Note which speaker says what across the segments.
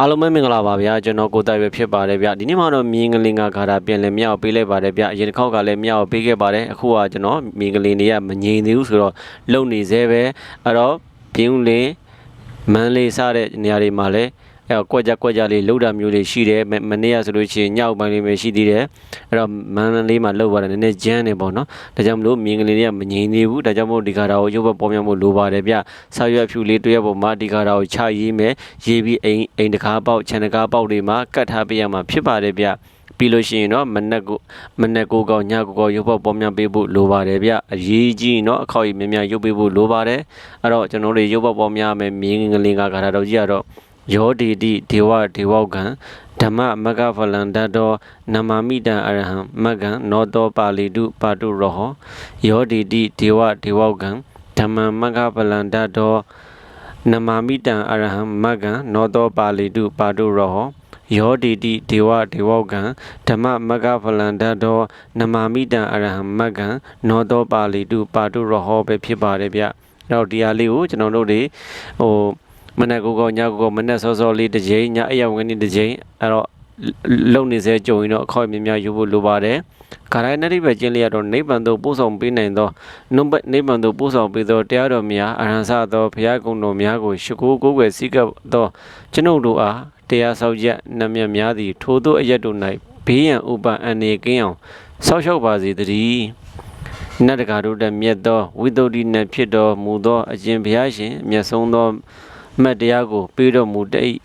Speaker 1: အားလုံးပဲမင်္ဂလာပါဗျာကျွန်တော်ကိုတိုက်ပဲဖြစ်ပါတယ်ဗျဒီနေ့မှတော့မြင်းကလေးကခါတာပြန်လဲမြောက်ပေးလိုက်ပါတယ်ဗျအရင်တစ်ခေါက်ကလည်းမြောက်ပေးခဲ့ပါတယ်အခုကကျွန်တော်မြင်းကလေးတွေကမငြိမ်သေးဘူးဆိုတော့လုံနေသေးပဲအဲ့တော့ပြင်းဦးလေးမန်းလေးစတဲ့နေရာတွေမှာလည်း အဲတော့ကွက်ကြကွက်ကြလေးလှုပ်တာမျိုးလေးရှိတယ်မနေ့ကဆိုလို့ရှိရင်ညောက်ပိုင်းလေးပဲရှိသေးတယ်အဲ့တော့မန္တလေးမှာလှုပ်ပါတယ်နည်းနည်းကျန်းနေပေါ့နော်ဒါကြောင့်မလို့မြင်းကလေးတွေကမငြိမ်သေးဘူးဒါကြောင့်မို့ဒီကာတာကိုရုပ်ဘက်ပေါ်မြဖို့လိုပါတယ်ဗျဆောက်ရွက်ဖြူလေးတွေ့ရပုံမှာဒီကာတာကိုချရေးမယ်ရေးပြီးအိမ်အိမ်တကားပေါက်ခြံတကားပေါက်တွေမှာကတ်ထားပေးရမှာဖြစ်ပါတယ်ဗျပြီးလို့ရှိရင်တော့မနက်ကိုမနက်ကိုကောင်ညကိုကောင်ရုပ်ပေါက်ပေါ်များပေးဖို့လိုပါတယ်ဗျအရေးကြီးရင်တော့အခေါက်ကြီးများများရုပ်ပေးဖို့လိုပါတယ်အဲ့တော့ကျွန်တော်တို့ရုပ်ပေါက်ပေါ်များမယ်မြင်းကလေးကဂါထာတော်ကြီးကတော့ ယောဒီတိဒေဝဒေဝကံဓမ္မမဂ္ဂဖလံတတောနမမိတံအရဟံမဂ္ဂံနောတောပါဠိတုပါတုရောဟောယောဒီတိဒေဝဒေဝကံဓမ္မမဂ္ဂဖလံတတောနမမိတံအရဟံမဂ္ဂံနောတောပါဠိတုပါတုရောဟောယောဒီတိဒေဝဒေဝကံဓမ္မမဂ္ဂဖလံတတောနမမိတံအရဟံမဂ္ဂံနောတောပါဠိတုပါတုရောဟောပဲဖြစ်ပါတယ်ဗျအဲ့တော့ဒီဟာလေးကိုကျွန်တော်တို့တွေဟို မနက်ကိုကောညကိုကောမနက်စောစောလေးတစ်ချိန်ညအရောက်ကနေတစ်ချိန်အဲ့တော့လုံနေစေကြုံရင်တော့အခေါက်မြများယူဖို့လိုပါတယ်ခါတိုင်းနတိပဲကျင်းလေးရတော့နိဗ္ဗာန်သို့ပို့ဆောင်ပေးနိုင်သောနုဘနိဗ္ဗာန်သို့ပို့ဆောင်ပေးသောတရားတော်များအရဟံစသောဘုရားကုံတော်များကိုရှိခိုးကိုးကွယ်စည်းကပ်သောကျွန်ုပ်တို့အားတရားဆောက်ရက်နတ်မြတ်များသည်ထိုသို့အရက်တို့၌ဘေးရန်ဥပအန္နေကင်းအောင်ဆောက်ရှောက်ပါစေတည်းနတ်တကာတို့တည်းမြတ်သောဝိတ္တုဒိနှင့်ဖြစ်တော်မူသောအရှင်ဘုရားရှင်မြတ်ဆုံးသော မတ်တရားကိုပေးတော်မူတတ်၏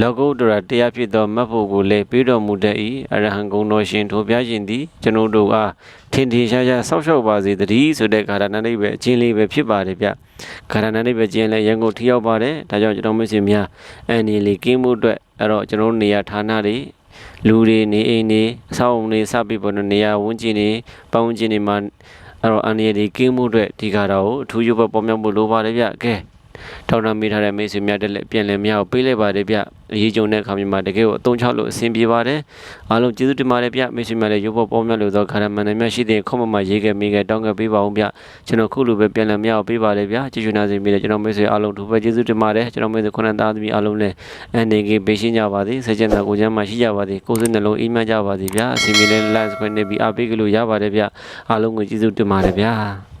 Speaker 1: လောကုတ္တရာတရားဖြစ်သောမတ်ဖို့ကိုလည်းပေးတော်မူတတ်၏အရဟံဂုဏ်တော်ရှင်ထိုဘုရားရှင်သည်ကျွန်ုပ်တို့အားထင်ထင်ရှားရှားဆောက်ရှောက်ပါစေတည်းဆိုတဲ့ခါရဏနိဗ္ဗာန်အချင်းလေးပဲဖြစ်ပါတယ်ဗျခါရဏနိဗ္ဗာန်ကျင်းလည်းရန်ကုန်ထိရောက်ပါတယ်ဒါကြောင့်ကျွန်တော်မိတ်ဆွေများအန်ဒီလေးကင်းမှုအတွက်အဲ့တော့ကျွန်တော်နေရာဌာနတွေလူတွေနေအိမ်တွေအဆောက်အုံတွေစပြီးပေါ်နေရာဝန်းကျင်တွေပတ်ဝန်းကျင်တွေမှာအဲ့တော့အန်ဒီလေးကင်းမှုအတွက်ဒီခါတော့အထူးရုပ်ပေါ်မြောက်ဖို့လိုပါတယ်ဗျကဲ ထောက်နှံမိထားတဲ့မိတ်ဆွေများတက်လက်ပြန်လည်မြောက်ပေးလိုက်ပါတယ်ဗျအရေးကြုံတဲ့အခါမျိုးမှာတကယ်ကိုအသုံးချလို့အဆင်ပြေပါတယ်အားလုံးကျေးဇူးတင်ပါတယ်ဗျမိတ်ဆွေများလည်းရုပ်ပေါ်ပေါ်မြတ်လို့သောခါရမန်နဲ့မြတ်ရှိတဲ့ခုမမရေးခဲ့မိခဲ့တောင်းခဲ့ပေးပါအောင်ဗျကျွန်တော်ခုလိုပဲပြန်လည်မြောက်ပေးပါတယ်ဗျကျေးဇူးနာစေမိတယ်ကျွန်တော်မိတ်ဆွေအားလုံးဒုပဲကျေးဇူးတင်ပါတယ်ကျွန်တော်မိတ်ဆွေခုနသားသမီးအားလုံးလည်းအနေကြီးပေးရှင်းကြပါသည်ဆက်ကျင်တာကိုချမ်းမှရှိကြပါသည်ကိုယ်စိတ်နှလုံးအေးမြကြပါသည်ဗျအစီအမီလေး like ခွင့်နေပြီးအားပေးကြလို့ရပါတယ်ဗျအားလုံးကိုကျေးဇူးတင်ပါတယ်ဗျ